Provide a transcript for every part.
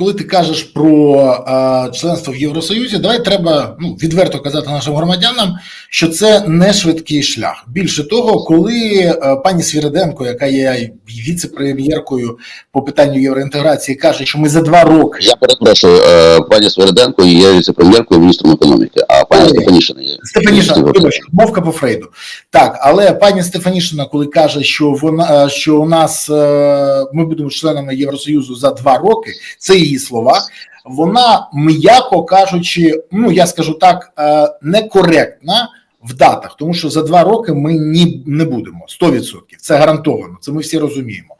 коли ти кажеш про е, членство в Євросоюзі, давай треба ну, відверто казати нашим громадянам, що це не швидкий шлях. Більше того, коли е, пані Свіриденко, яка є віце-прем'єркою по питанню євроінтеграції, каже, що ми за два роки Я перепрошую, е, пані Свериденко є віце-прем'єркою міністром економіки, а пані Ой. Стефанішина є. Стефанішина, вибач, мовка по Фрейду. Так, але пані Стефанішина, коли каже, що вона що у нас е, ми будемо членами Євросоюзу за два роки, це її слова. Вона, м'яко кажучи, ну я скажу так, е, некоректна в датах, тому що за два роки ми ні не будемо 100%. Це гарантовано. Це ми всі розуміємо.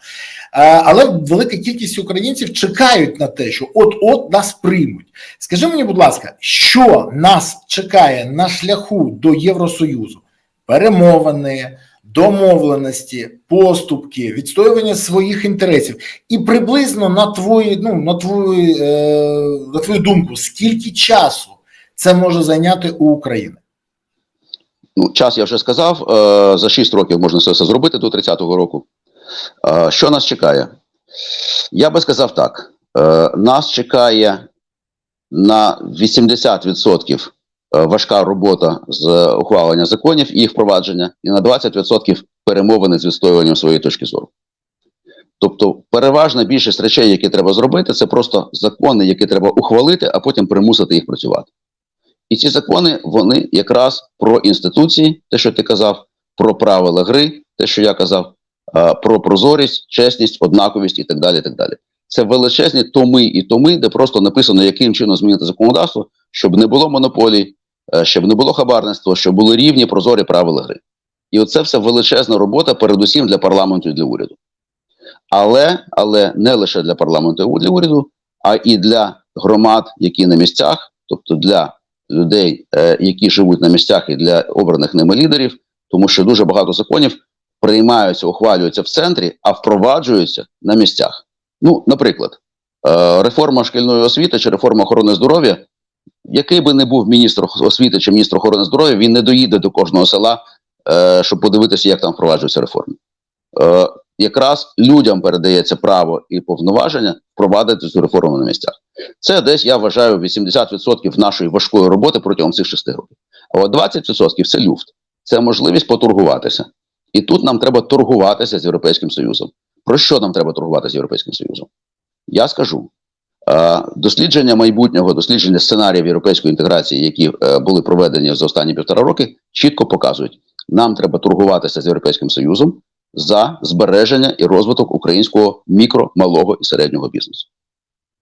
Е, Але велика кількість українців чекають на те, що от-от нас приймуть. Скажи мені, будь ласка, що нас чекає на шляху до Євросоюзу? Перемовини, домовленості, поступки, відстоювання своїх інтересів, і приблизно на твої, ну на твою, е, на твою думку, скільки часу це може зайняти у України? Ну, час я вже сказав. е, За 6 років можна все це зробити до 30-го року. Е, Що нас чекає? Я би сказав так: Е, нас чекає на 80% е, важка робота з ухвалення законів і їх впровадження, і на 20% перемовини з відстоюванням своєї точки зору. Тобто, переважна більшість речей, які треба зробити, це просто закони, які треба ухвалити, а потім примусити їх працювати. І ці закони вони якраз про інституції, те, що ти казав, про правила гри, те, що я казав, е, про прозорість, чесність, однаковість і так далі. так далі. Це величезні томи і томи, де просто написано, яким чином змінити законодавство, щоб не було монополій, е, щоб не було хабарництва, щоб були рівні прозорі правила гри. І оце все величезна робота, передусім для парламенту і для уряду. Але, але не лише для парламенту і для уряду, а і для громад, які на місцях, тобто для людей, е, які живуть на місцях, і для обраних ними лідерів, тому що дуже багато законів приймаються, ухвалюються в центрі, а впроваджуються на місцях. Ну, наприклад, е, реформа шкільної освіти чи реформа охорони здоров'я, який би не був міністр освіти чи міністр охорони здоров'я, він не доїде до кожного села, е, щоб подивитися, як там впроваджуються реформи. Е, якраз людям передається право і повноваження впровадити цю реформу на місцях. Це десь я вважаю 80% нашої важкої роботи протягом цих шести років. А от 20% це люфт, це можливість поторгуватися. І тут нам треба торгуватися з Європейським Союзом. Про що нам треба торгуватися з Європейським Союзом? Я скажу. Е, Дослідження майбутнього, дослідження сценаріїв європейської інтеграції, які е, були проведені за останні півтора роки, чітко показують, нам треба торгуватися з Європейським Союзом за збереження і розвиток українського мікро, малого і середнього бізнесу.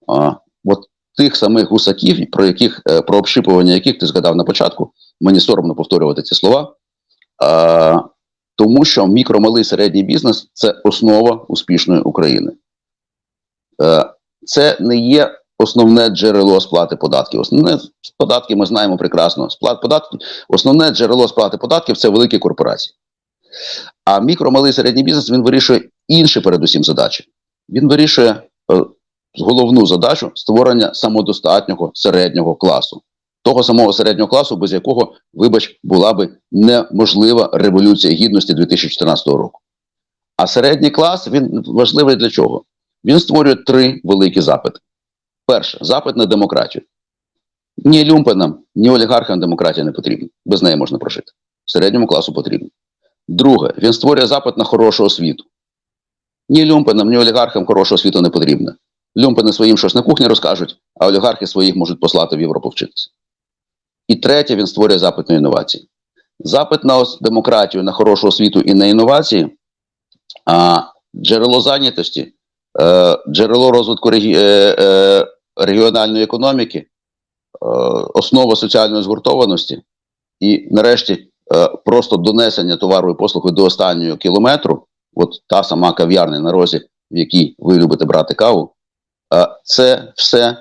А, от тих самих гусаків, про яких е, про общипування яких ти згадав на початку, мені соромно повторювати ці слова. Тому що мікро, малий середній бізнес це основа успішної України. Е, це не є основне джерело сплати податків. Основне податки ми знаємо прекрасно. Сплат податків, основне джерело сплати податків це великі корпорації. А мікро, малий середній бізнес він вирішує інші, передусім, задачі. Він вирішує е, головну задачу створення самодостатнього середнього класу, того самого середнього класу, без якого, вибач, була би неможлива революція гідності 2014 року. А середній клас він важливий для чого? Він створює три великі запити. Перше, запит на демократію. Ні люмпенам, ні олігархам демократія не потрібна. Без неї можна прожити. Середньому класу потрібно. Друге, він створює запит на хорошу освіту. Ні люмпенам, ні олігархам хорошу освіту не потрібно. Люмпени своїм щось на кухні розкажуть, а олігархи своїх можуть послати в Європу вчитися. І третє, він створює запит на інновації. Запит на демократію, на хорошу освіту і на інновації, а джерело зайнятості, джерело розвитку е, е, регіональної економіки, е, основа соціальної згуртованості і, нарешті, е, просто донесення товару і послуги до останнього кілометру, от та сама кав'ярня на розі, в якій ви любите брати каву, е, це все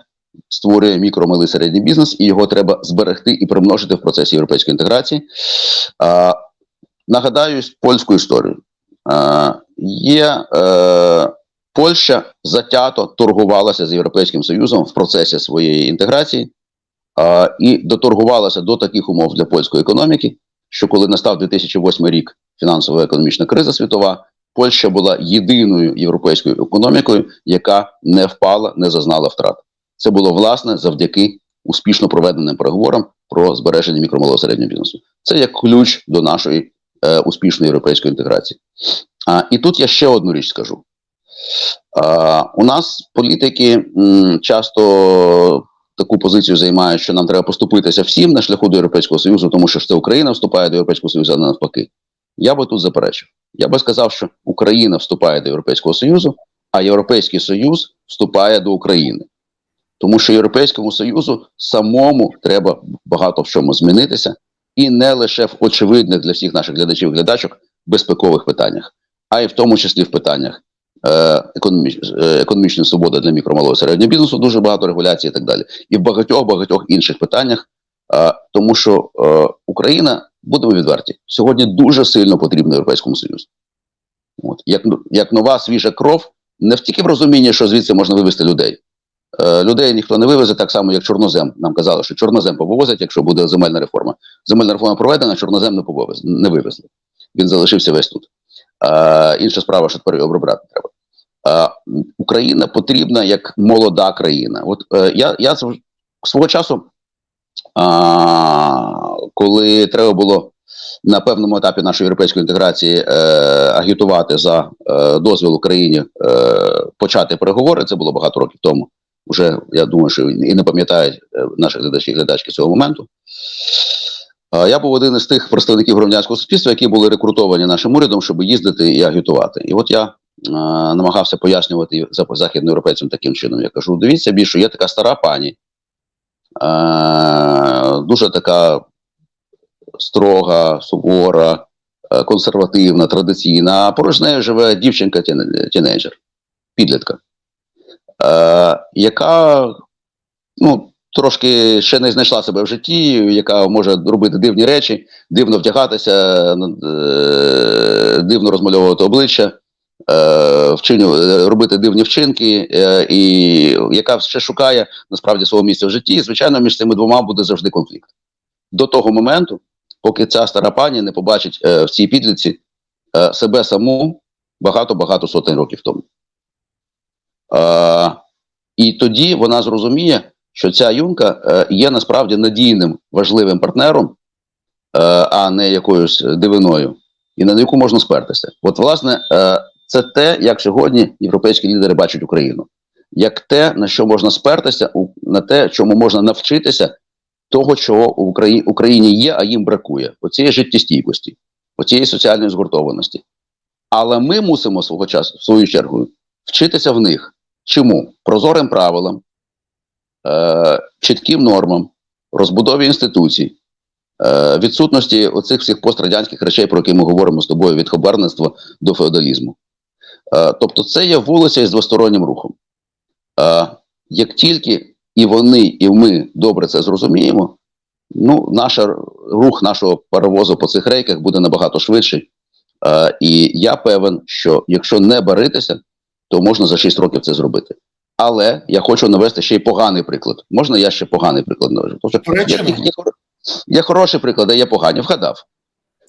створює мікро, малий середній бізнес, і його треба зберегти і примножити в процесі європейської інтеграції. Е, нагадаю польську історію. Е, є е, Польща затято торгувалася з Європейським Союзом в процесі своєї інтеграції е, і доторгувалася до таких умов для польської економіки, що коли настав 2008 рік фінансово економічна криза світова, Польща була єдиною європейською економікою, яка не впала, не зазнала втрат. Це було власне завдяки успішно проведеним переговорам про збереження мікромалого середнього бізнесу. Це як ключ до нашої е, успішної європейської інтеграції. А, і тут я ще одну річ скажу. А, у нас політики часто таку позицію займають, що нам треба поступитися всім на шляху до Європейського Союзу, тому що ж це Україна вступає до Європейського Союзу, а не навпаки. Я би тут заперечив. Я би сказав, що Україна вступає до Європейського Союзу, а Європейський Союз вступає до України. Тому що Європейському Союзу самому треба багато в чому змінитися, і не лише в очевидних для всіх наших глядачів і глядачок безпекових питаннях, а й в тому числі в питаннях е, е, економічної свободи для мікромалого середнього бізнесу, дуже багато регуляцій і так далі. І в багатьох багатьох інших питаннях, е, тому що е, Україна, будемо відверті, сьогодні дуже сильно потрібна Європейському Союзу. От як, як нова свіжа кров, не в тільки в розумінні, що звідси можна вивезти людей. Е, людей ніхто не вивезе, так само, як чорнозем. Нам казали, що чорнозем повозять, якщо буде земельна реформа. Земельна реформа проведена, чорнозем не пововез, не вивезли. Він залишився весь тут. Е, інша справа, що тепер обробляти треба. Е, Україна потрібна як молода країна. От е, я, я свого часу, а, коли треба було на певному етапі нашої європейської інтеграції е, агітувати за е, дозвіл Україні е, почати переговори, це було багато років тому. Уже я думаю, що і не пам'ятають е, наші глядачі глядачки цього моменту. Я був один із тих представників громадянського суспільства, які були рекрутовані нашим урядом, щоб їздити і агітувати. І от я намагався пояснювати західноєвропейцям таким чином. Я кажу: дивіться, більше є така стара пані, дуже така строга, сувора, консервативна, традиційна, а поруч з нею живе дівчинка тінейджер, підлітка, яка ну, трошки ще не знайшла себе в житті, яка може робити дивні речі, дивно вдягатися, е, дивно розмальовувати обличчя. е, робити дивні вчинки, е, і яка ще шукає насправді свого місця в житті. І, звичайно, між цими двома буде завжди конфлікт. До того моменту, поки ця стара пані не побачить в цій підліці себе саму багато-багато сотень років тому. І тоді вона зрозуміє, що ця юнка е, є насправді надійним важливим партнером, е, а не якоюсь дивиною, і на яку можна спертися. От, власне, е, це те, як сьогодні європейські лідери бачать Україну, як те, на що можна спертися, на те, чому можна навчитися того, чого в Україні, є, а їм бракує: оцієї життєстійкості, оцієї соціальної згуртованості. Але ми мусимо свого часу, в свою чергу, вчитися в них. Чому? Прозорим правилам, е, чітким нормам, розбудові інституцій, е, відсутності оцих всіх пострадянських речей, про які ми говоримо з тобою від хабарництва до феодалізму. Е, тобто, це є вулиця із двостороннім рухом. Як тільки і вони, і ми добре це зрозуміємо, ну, наш рух нашого паровозу по цих рейках буде набагато швидший. І я певен, що якщо не баритися, то можна за 6 років це зробити. Але я хочу навести ще й поганий приклад. Можна я ще поганий приклад наведу? Є, Туреччина? є, є, є хороші приклади, є погані. Вгадав.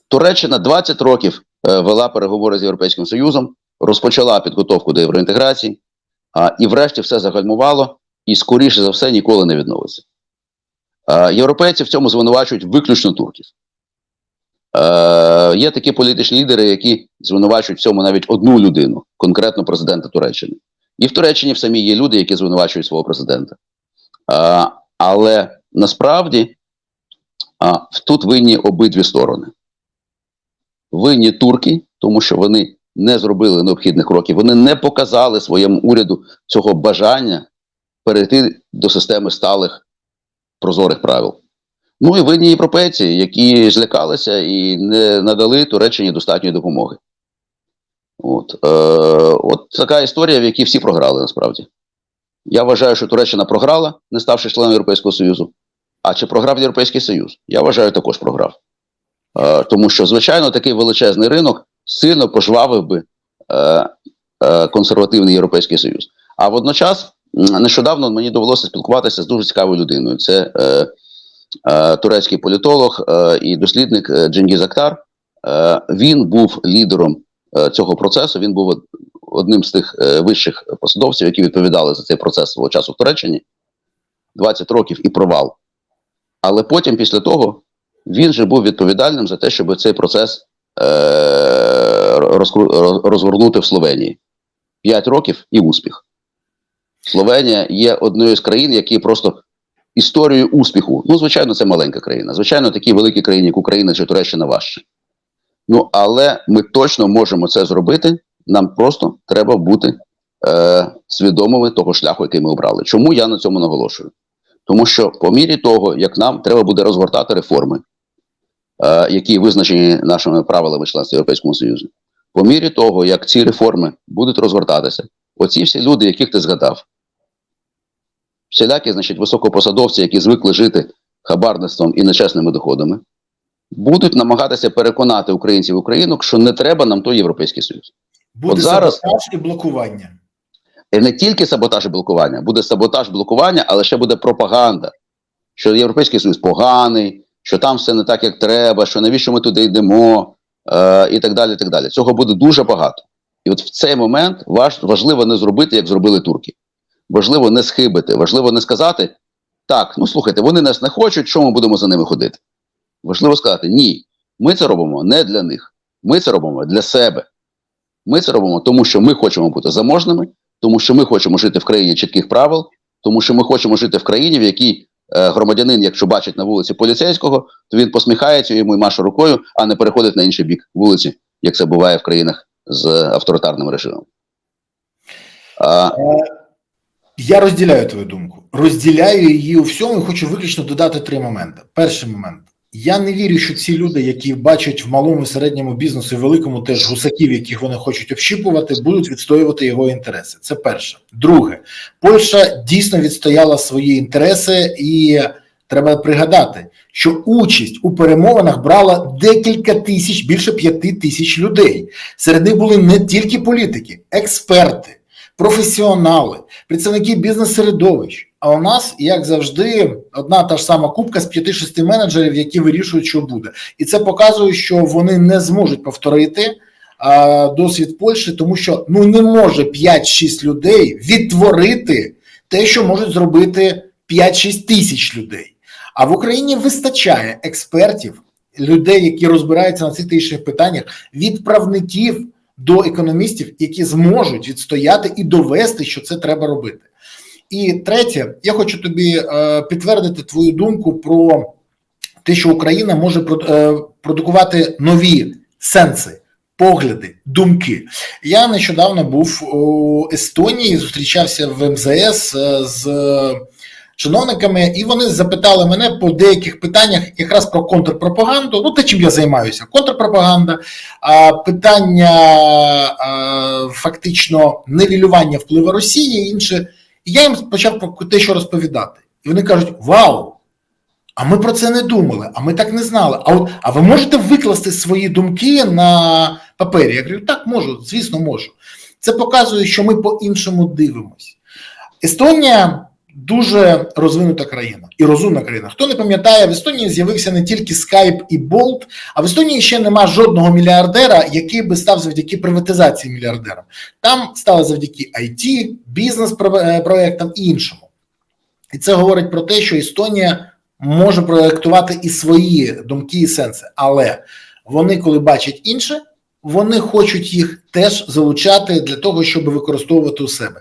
Туреччина 20 років е, вела переговори з Європейським Союзом, розпочала підготовку до євроінтеграції, а, і врешті все загальмувало, і скоріше за все ніколи не відновиться. Е, європейці в цьому звинувачують виключно турків. Е, є такі політичні лідери, які звинувачують в цьому навіть одну людину, конкретно президента Туреччини. І в Туреччині в самій є люди, які звинувачують свого президента. Е, але насправді а, тут винні обидві сторони. Винні турки, тому що вони не зробили необхідних кроків, вони не показали своєму уряду цього бажання перейти до системи сталих прозорих правил. Ну і винні європейці, які злякалися і не надали Туреччині достатньої допомоги. От, е, от така історія, в якій всі програли насправді. Я вважаю, що Туреччина програла, не ставши членом Європейського Союзу. А чи програв Європейський Союз? Я вважаю, також програв. Е, тому що, звичайно, такий величезний ринок сильно пожвавив би е, е, консервативний Європейський Союз. А водночас, нещодавно мені довелося спілкуватися з дуже цікавою людиною. Це е, е, турецький політолог е, і дослідник е, Джингіз Актар. Е, він був лідером цього процесу. Він був одним з тих е, вищих посадовців, які відповідали за цей процес свого часу в Туреччині. 20 років і провал. Але потім, після того, він же був відповідальним за те, щоб цей процес е- розгорнути в Словенії. 5 років і успіх. Словенія є одною з країн, які просто історією успіху. Ну, звичайно, це маленька країна. Звичайно, такі великі країни, як Україна чи Туреччина важче. Ну, але ми точно можемо це зробити. Нам просто треба бути е, свідомими того шляху, який ми обрали. Чому я на цьому наголошую? Тому що по мірі того, як нам треба буде розгортати реформи, е, які визначені нашими правилами членства Європейського Союзу, по мірі того, як ці реформи будуть розгортатися, оці всі люди, яких ти згадав, всілякі, значить, високопосадовці, які звикли жити хабарництвом і нечесними доходами, будуть намагатися переконати українців українок, що не треба нам той Європейський Союз. Буде От зараз- саботаж і блокування. І не тільки саботаж і блокування, буде саботаж блокування, але ще буде пропаганда, що Європейський Союз поганий, що там все не так, як треба, що навіщо ми туди йдемо, е, і так далі. і так далі. Цього буде дуже багато. І от в цей момент важ, важливо не зробити, як зробили турки. Важливо не схибити, важливо не сказати, так, ну слухайте, вони нас не хочуть, що ми будемо за ними ходити. Важливо сказати, ні, ми це робимо не для них. Ми це робимо для себе. Ми це робимо, тому що ми хочемо бути заможними, тому що ми хочемо жити в країні чітких правил, тому що ми хочемо жити в країні, в якій е, громадянин, якщо бачить на вулиці поліцейського, то він посміхається йому і маше рукою, а не переходить на інший бік вулиці, як це буває в країнах з авторитарним режимом. А, Я розділяю твою думку. Розділяю її у всьому і хочу виключно додати три моменти. Перший момент. Я не вірю, що ці люди, які бачать в малому середньому бізнесу і великому теж гусаків, яких вони хочуть общіпувати, будуть відстоювати його інтереси. Це перше. Друге, Польща дійсно відстояла свої інтереси, і треба пригадати, що участь у перемовинах брала декілька тисяч, більше п'яти тисяч людей. Серед них були не тільки політики, експерти професіонали, представники бізнес-середовищ. А у нас, як завжди, одна та ж сама кубка з 5-6 менеджерів, які вирішують, що буде. І це показує, що вони не зможуть повторити а, досвід Польщі, тому що ну не може 5-6 людей відтворити те, що можуть зробити 5-6 тисяч людей. А в Україні вистачає експертів, людей, які розбираються на цих та питаннях, відправників до економістів, які зможуть відстояти і довести, що це треба робити. І третє, я хочу тобі е, підтвердити твою думку про те, що Україна може е, продукувати нові сенси, погляди, думки. Я нещодавно був у Естонії, зустрічався в МЗС е, з чиновниками, і вони запитали мене по деяких питаннях якраз про контрпропаганду. Ну, те, чим я займаюся, контрпропаганда, питання фактично невілювання впливу Росії і інше. І я їм почав про те, що розповідати. І вони кажуть: Вау! А ми про це не думали, а ми так не знали. А, от, а ви можете викласти свої думки на папері? Я говорю, так можу, звісно, можу. Це показує, що ми по-іншому дивимось. Естонія дуже розвинута країна і розумна країна. Хто не пам'ятає, в Естонії з'явився не тільки Skype і Bolt, а в Естонії ще нема жодного мільярдера, який би став завдяки приватизації мільярдером. Там стало завдяки IT, бізнес-проектам і іншому. І це говорить про те, що Естонія може проєктувати і свої думки і сенси, але вони, коли бачать інше, вони хочуть їх теж залучати для того, щоб використовувати у себе.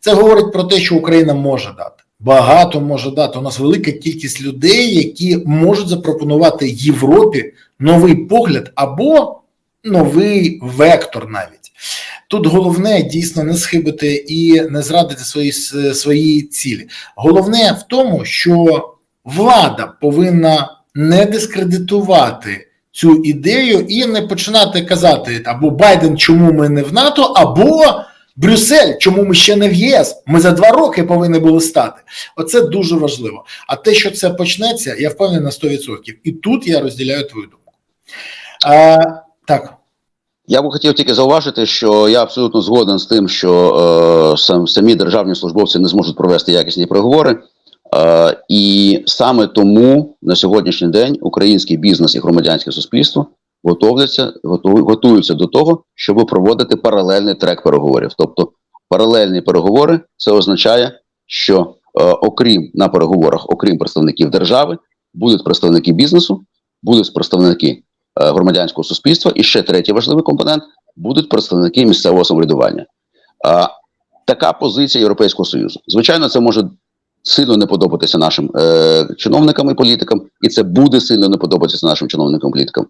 Це говорить про те, що Україна може дати. Багато може дати. У нас велика кількість людей, які можуть запропонувати Європі новий погляд або новий вектор навіть. Тут головне дійсно не схибити і не зрадити свої, свої цілі. Головне в тому, що влада повинна не дискредитувати цю ідею і не починати казати або Байден, чому ми не в НАТО, або Брюссель, чому ми ще не в ЄС? Ми за два роки повинні були стати. Оце дуже важливо. А те, що це почнеться, я впевнений на 100%. І тут я розділяю твою думку. А, так. Я би хотів тільки зауважити, що я абсолютно згоден з тим, що е, сам, самі державні службовці не зможуть провести якісні переговори. Е, і саме тому на сьогоднішній день український бізнес і громадянське суспільство готовляться, готу, готуються до того, щоб проводити паралельний трек переговорів. Тобто паралельні переговори це означає, що окрім на переговорах, окрім представників держави, будуть представники бізнесу, будуть представники е, громадянського суспільства, і ще третій важливий компонент будуть представники місцевого самоврядування. Така позиція Європейського Союзу. Звичайно, це може сильно не подобатися нашим е, чиновникам і політикам, і це буде сильно не подобатися нашим чиновникам і політикам.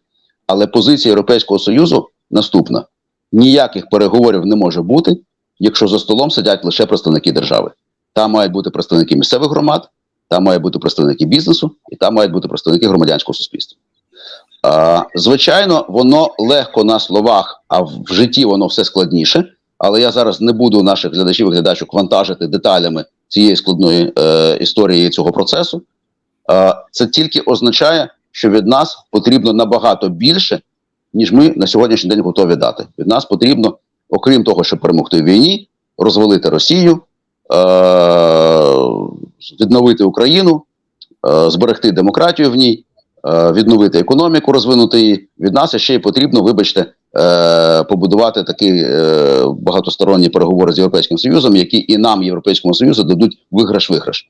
Але позиція Європейського Союзу наступна: ніяких переговорів не може бути, якщо за столом сидять лише представники держави. Там мають бути представники місцевих громад, там мають бути представники бізнесу, і там мають бути представники громадянського суспільства. А, звичайно, воно легко на словах, а в житті воно все складніше. Але я зараз не буду наших глядачів і глядачок вантажити деталями цієї складної е, історії цього процесу. Е, це тільки означає, що від нас потрібно набагато більше, ніж ми на сьогоднішній день готові дати. Від нас потрібно, окрім того, щоб перемогти в війні, розвалити Росію, е, відновити Україну, е, зберегти демократію в ній, е, відновити економіку, розвинути її. Від нас ще й потрібно, вибачте, е, побудувати такі е, багатосторонні переговори з Європейським Союзом, які і нам, Європейському Союзу, дадуть виграш-виграш.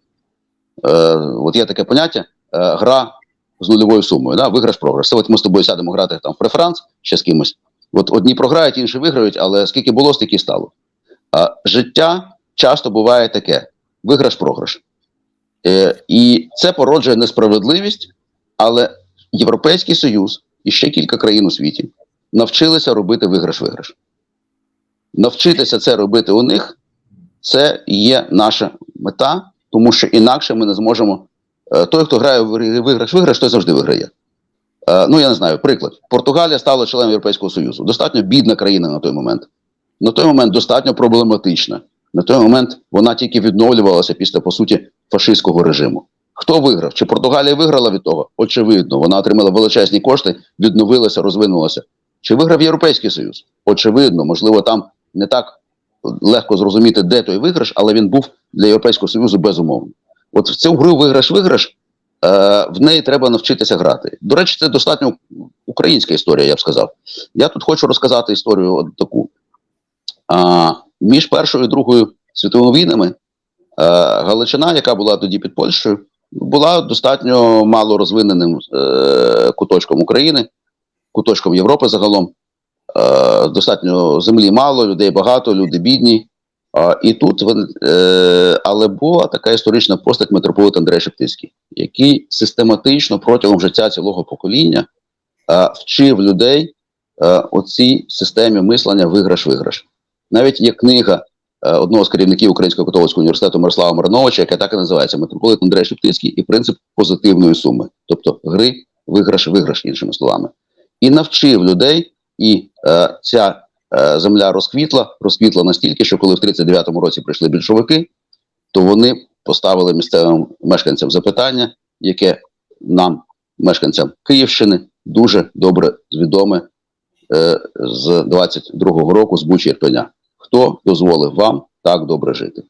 Е, от є таке поняття: е, гра з нульовою сумою. Да? Виграш-програш. Це от ми з тобою сядемо грати там в преферанс ще з кимось. От одні програють, інші виграють, але скільки було, стільки стало. Е, життя часто буває таке: виграш-програш. Е, і це породжує несправедливість, але Європейський Союз і ще кілька країн у світі навчилися робити виграш-виграш. Навчитися це робити у них це є наша мета, тому що інакше ми не зможемо. Е, той, хто грає в виграш-виграш, той завжди виграє. Е, ну, я не знаю, приклад. Португалія стала членом Європейського Союзу. Достатньо бідна країна на той момент. На той момент достатньо проблематична. На той момент вона тільки відновлювалася після, по суті, фашистського режиму. Хто виграв? Чи Португалія виграла від того? Очевидно, вона отримала величезні кошти, відновилася, розвинулася. Чи виграв Європейський Союз? Очевидно, можливо, там не так легко зрозуміти, де той виграш, але він був для Європейського Союзу безумовно. От в цю гру виграш-виграш, е, в неї треба навчитися грати. До речі, це достатньо українська історія, я б сказав. Я тут хочу розказати історію от таку. А, між Першою і Другою світовими війнами е, Галичина, яка була тоді під Польщею, була достатньо мало розвиненим е, куточком України, куточком Європи загалом. Е, достатньо землі мало, людей багато, люди бідні. А, і тут е, але була така історична постать митрополит Андрей Шептицький, який систематично протягом життя цілого покоління е, вчив людей е, оцій системі мислення виграш-виграш. Навіть є книга е, одного з керівників Українського католицького університету Мирослава Мариновича, яка так і називається Митрополит Андрей Шептицький і принцип позитивної суми, тобто гри виграш-виграш, іншими словами, і навчив людей, і е, ця е, земля розквітла, розквітла настільки, що коли в 39-му році прийшли більшовики, то вони поставили місцевим мешканцям запитання, яке нам, мешканцям Київщини, дуже добре відоме е, з 22-го року з Бучі Ірпеня. Хто дозволив вам так добре жити?